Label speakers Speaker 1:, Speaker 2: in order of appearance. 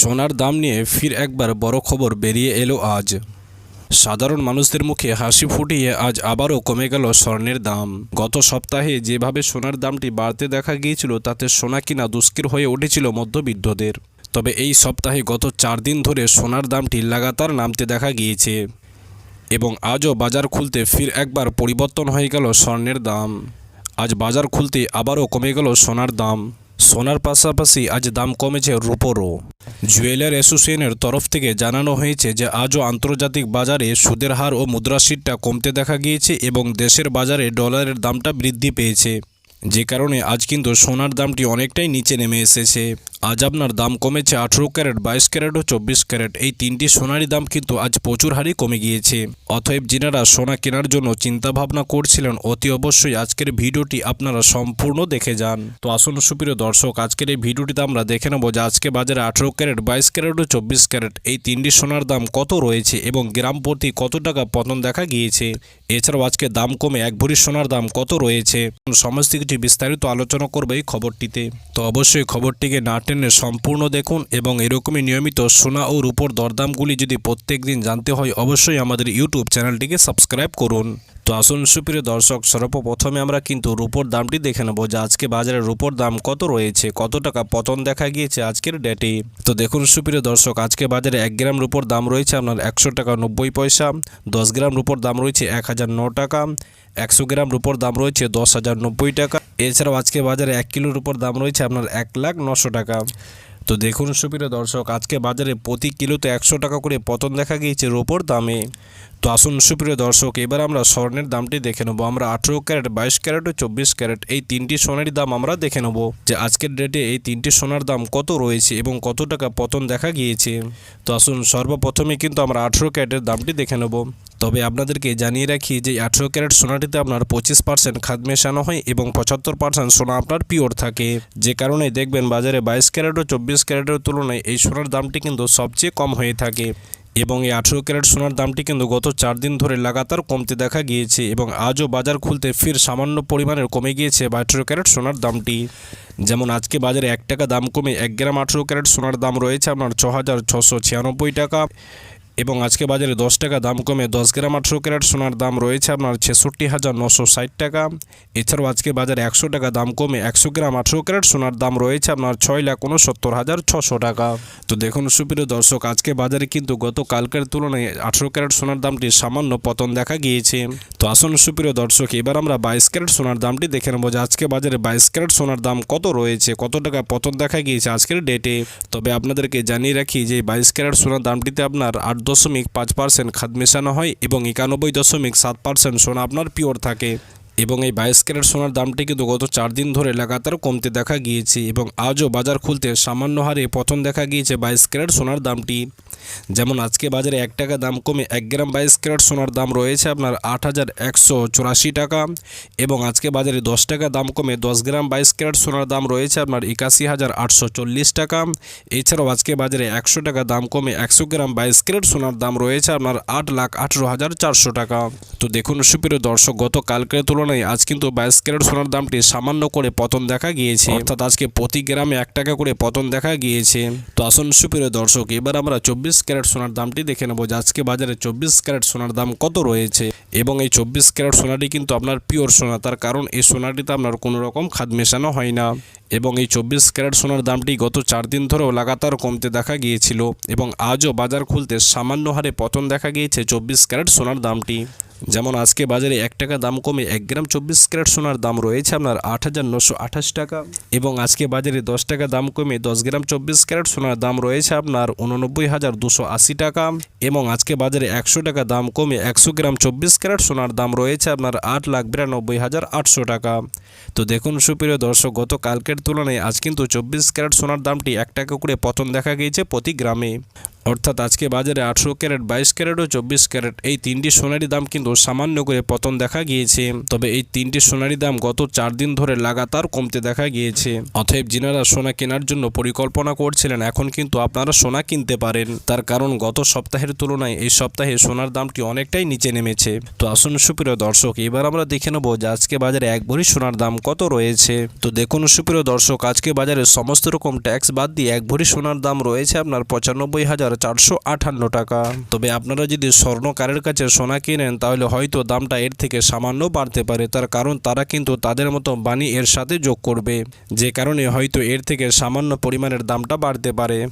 Speaker 1: সোনার দাম নিয়ে ফির একবার বড় খবর বেরিয়ে এলো আজ। সাধারণ মানুষদের মুখে হাসি ফুটিয়ে আজ আবারও কমে গেল স্বর্ণের দাম। গত সপ্তাহে যেভাবে সোনার দামটি বাড়তে দেখা গিয়েছিল, তাতে সোনা কিনা দুষ্কির হয়ে উঠেছিল মধ্যবিত্তদের। তবে এই সপ্তাহে গত চার দিন ধরে সোনার দামটি লাগাতার নামতে দেখা গিয়েছে এবং আজও বাজার খুলতে ফির একবার পরিবর্তন হয়ে গেল স্বর্ণের দাম। আজ বাজার খুলতে আবারও কমে গেল সোনার দাম। সোনার পাশাপাশি আজ দাম কমেছে রূপোরও। জুয়েলার অ্যাসোসিয়েশনের তরফ থেকে জানানো হয়েছে যে, আজও আন্তর্জাতিক বাজারে সুদের হার ও মুদ্রাস্ফীতিটা কমতে দেখা গিয়েছে এবং দেশের বাজারে ডলারের দামটা বৃদ্ধি পেয়েছে। যে কারণে আজ কিন্তু সোনার দামটি অনেকটাই নিচে নেমে এসেছে। আজ আপনার দাম কমেছে আঠেরো ক্যারেট, বাইশ ক্যারেট ও চব্বিশ ক্যারেট। এই তিনটি সোনারই দাম কিন্তু আজ প্রচুর হারে কমে গিয়েছে। অতএব যিনারা সোনা কেনার জন্য চিন্তা ভাবনা করছিলেন, অতি অবশ্যই আজকের ভিডিওটি আপনারা সম্পূর্ণ দেখে যান। তো আসুন সুপ্রিয় দর্শক, আজকের এই ভিডিওটিতে আমরা দেখে নেব যে আজকে বাজারে আঠেরো ক্যারেট, বাইশ ক্যারেট ও চব্বিশ ক্যারেট, এই তিনটি সোনার দাম কত রয়েছে এবং গ্রাম প্রতি কত টাকা পতন দেখা গিয়েছে? এছাড়াও আজকে দাম কমে এক ভরি সোনার দাম কত রয়েছে? সমস্ত কিছু বিস্তারিত আলোচনা করবে এই খবরটিতে। তো অবশ্যই খবরটিকে না টেনে সম্পূর্ণ দেখুন এবং এরকমই নিয়মিত সোনা ও রূপোর দরদামগুলি যদি প্রত্যেক দিন জানতে হয়, অবশ্যই আমাদের ইউটিউব চ্যানেলটিকে সাবস্ক্রাইব করুন। তো আসুন, সুপ্রিয় দর্শক, সর্বপ্রথমে আমরা কিন্তু রূপোর দামটি দেখে নেব যে আজকে বাজারে রূপোর দাম কত রয়েছে, কত টাকা পতন দেখা গিয়েছে আজকের ডেটে তো দেখুন, সুপ্রিয় দর্শক, আজকে বাজারে এক গ্রাম রূপোর দাম রয়েছে আপনার একশো টাকা নব্বই পয়সা, দশ গ্রাম রূপোর দাম রয়েছে এক হাজার ন টাকা, একশো গ্রাম রূপোর দাম রয়েছে দশ হাজার নব্বই টাকা। এছাড়াও আজকে বাজারে এক কিলোর উপর দাম রয়েছে আপনার এক লাখ নশো টাকা। তো দেখুন সুপ্রিয় দর্শক, আজকে বাজারে প্রতি কিলোতে একশো টাকা করে পতন দেখা গিয়েছে রোপোর দামে। তো আসুন সুপ্রিয় দর্শক, এবার আমরা স্বর্ণের দামটি দেখে নেব। আমরা আঠেরো ক্যারেট, বাইশ ক্যারেট ও চব্বিশ ক্যারেট এই তিনটি সোনারই দাম আমরা দেখে নেব। যে আজকের ডেটে এই তিনটি সোনার দাম কত রয়েছে এবং কত টাকা পতন দেখা গিয়েছে। তো আসুন সর্বপ্রথমে কিন্তু আমরা আঠেরো ক্যারেটের দামটি দেখে নেব। তবে আপনাদেরকে জানিয়ে রাখি যে আঠেরো ক্যারেট সোনাটিতে আপনার পঁচিশ পার্সেন্ট খাদ মেশানো হয় এবং পঁচাত্তর পার্সেন্ট সোনা আপনার পিওর থাকে। যে কারণে দেখবেন বাজারে বাইশ ক্যারেট ও চব্বিশ ক্যারেটের তুলনায় এই সোনার দামটি কিন্তু সবচেয়ে কম হয়ে থাকে। এবং এই আঠেরো ক্যারেট সোনার দামটি কিন্তু গত চার দিন ধরে লাগাতার কমতে দেখা গিয়েছে এবং আজও বাজার খুলতে ফির সামান্য পরিমাণের কমে গিয়েছে বা আঠেরো ক্যারেট সোনার দামটি। যেমন আজকে বাজারে এক টাকা দাম কমে এক গ্রাম আঠেরো ক্যারেট সোনার দাম রয়েছে আপনার ছ হাজার ছশো ছিয়ানব্বই টাকা। এবং আজকে বাজারে দশ টাকা দাম কমে দশ গ্রাম আঠেরো ক্যারেট সোনার দাম রয়েছে আপনার ছেষট্টি হাজার নশো ষাট টাকা। এছাড়াও আজকে বাজারে একশো টাকা দাম কমে একশো গ্রাম আঠেরো ক্যারেট সোনার দাম রয়েছে আপনার ছয় লাখ উনসত্তর হাজার ছশো টাকা। তো দেখুন সুপ্রিয় দর্শক, আজকে বাজারে কিন্তু গত কালকের তুলনায় আঠেরো ক্যারেট সোনার দামটি সামান্য পতন দেখা গিয়েছে। তো আসুন সুপ্রিয় দর্শক, এবার আমরা বাইশ ক্যারেট সোনার দামটি দেখে নেব যে আজকে বাজারে বাইশ ক্যারেট সোনার দাম কত রয়েছে, কত টাকা পতন দেখা গিয়েছে আজকের ডেটে তবে আপনাদেরকে জানিয়ে রাখি যে বাইশ ক্যারেট সোনার দামটিতে আপনার আট দশমিক পাঁচ পার্সেন্ট খাদ মেশানো হয় এবং একানব্বই দশমিক সাত পার্সেন্ট সোনা আপনার পিওর থাকে। এবং এই বাইশ ক্যারেট সোনার দামটি কিন্তু গত চার দিন ধরে লাগাতার কমতে দেখা গিয়েছে এবং আজও বাজার খুলতে সামান্য হারে পতন দেখা গিয়েছে বাইশ ক্যারেট সোনার দামটি। যেমন আজকে বাজারে এক টাকা দাম কমে এক গ্রাম বাইশ ক্যারেট সোনার দাম রয়েছে আপনার আট হাজার একশো চুরাশি টাকা এবং আজকে বাজারে দশ টাকা দাম কমে দশ গ্রাম বাইশ ক্যারেট সোনার দাম রয়েছে আপনার একাশি হাজার আটশো চল্লিশ টাকা। এছাড়াও আজকে বাজারে একশো টাকা দাম কমে একশো গ্রাম বাইশ ক্যারেট সোনার দাম রয়েছে আপনার আট লাখ আঠেরো হাজার চারশো টাকা। তো দেখুন সুপ্রিয় দর্শক গত কালকের তুলনায় আজ কিন্তু বাইশ ক্যারেট সোনার দামটি সামান্য করে পতন দেখা গিয়েছে। অর্থাৎ আজকে প্রতি গ্রামে এক টাকা করে পতন দেখা গিয়েছে। তো আসুন সুপ্রিয় দর্শক, এবার আমরা চব্বিশ ক্যারেট সোনার দামটি দেখে নেব যে আজকে বাজারে চব্বিশ ক্যারেট সোনার দাম কত রয়েছে। এবং এই চব্বিশ ক্যারেট সোনাটি কিন্তু আপনার পিওর সোনা, তার কারণ এই সোনাটিতে আপনার কোনো রকম খাদ মেশানো হয় না। এবং এই চব্বিশ ক্যারেট সোনার দামটি গত চার দিন ধরেও লাগাতার কমতে দেখা গিয়েছিল। এবং আজও বাজার খুলতে সামান্য হারে পতন দেখা গিয়েছে চব্বিশ ক্যারেট সোনার দামটি। যেমন আজকে বাজারে এক টাকা দাম কমে এক গ্রাম চব্বিশ ক্যারেট সোনার দাম রয়েছে আপনার আট হাজার নশো আঠাশ টাকা এবং আজকে বাজারে দশ টাকা দাম কমে দশ গ্রাম চব্বিশ ক্যারেট সোনার দাম রয়েছে আপনার উননব্বই হাজার দুশো আশি টাকা এবং আজকে বাজারে একশো টাকা দাম কমে একশো গ্রাম চব্বিশ ক্যারেট সোনার দাম রয়েছে আপনার আট লাখ বিরানব্বই হাজার আটশো টাকা। তো দেখুন সুপ্রিয় দর্শক, গত কালকের তুলনায় আজ কিন্তু চব্বিশ ক্যারেট সোনার দামটি এক টাকা করে পতন দেখা গিয়েছে প্রতি গ্রামে। অর্থাৎ আজকে বাজারে আঠেরো ক্যারেট, বাইশ ক্যারেট ও চব্বিশ ক্যারেট এই তিনটি সোনারি দাম কিন্তু সামান্য করে পতন দেখা গিয়েছে। তবে এই তিনটি সোনারি দাম গত চার দিন ধরে লাগাতার কমতে দেখা গিয়েছে। অতএব যিনারা সোনা কেনার জন্য পরিকল্পনা করছিলেন, এখন কিন্তু আপনারা সোনা কিনতে পারেন। তার কারণ গত সপ্তাহের তুলনায় এই সপ্তাহে সোনার দামটি অনেকটাই নিচে নেমেছে। তো আসুন সুপ্রিয় দর্শক, এবার আমরা দেখে নেব যে আজকে বাজারে এক ভরি সোনার দাম কত রয়েছে। তো দেখুন সুপ্রিয় দর্শক, আজকে বাজারে সমস্ত রকম ট্যাক্স বাদ দিয়ে এক ভরি সোনার দাম রয়েছে আপনার পঁচানব্বই হাজার চারশো আটান্ন টাকা। তবে আপনারা যদি স্বর্ণকারের কাছে সোনা কিনেন, তাহলে হয়তো দামটা এর থেকে সামান্য বাড়তে পারে। তার কারণ, তারা কিন্তু তাদের মতো বাণী এর সাথে যোগ করবে। যে কারণে হয়তো এর থেকে সামান্য পরিমাণের দামটা বাড়তে পারে।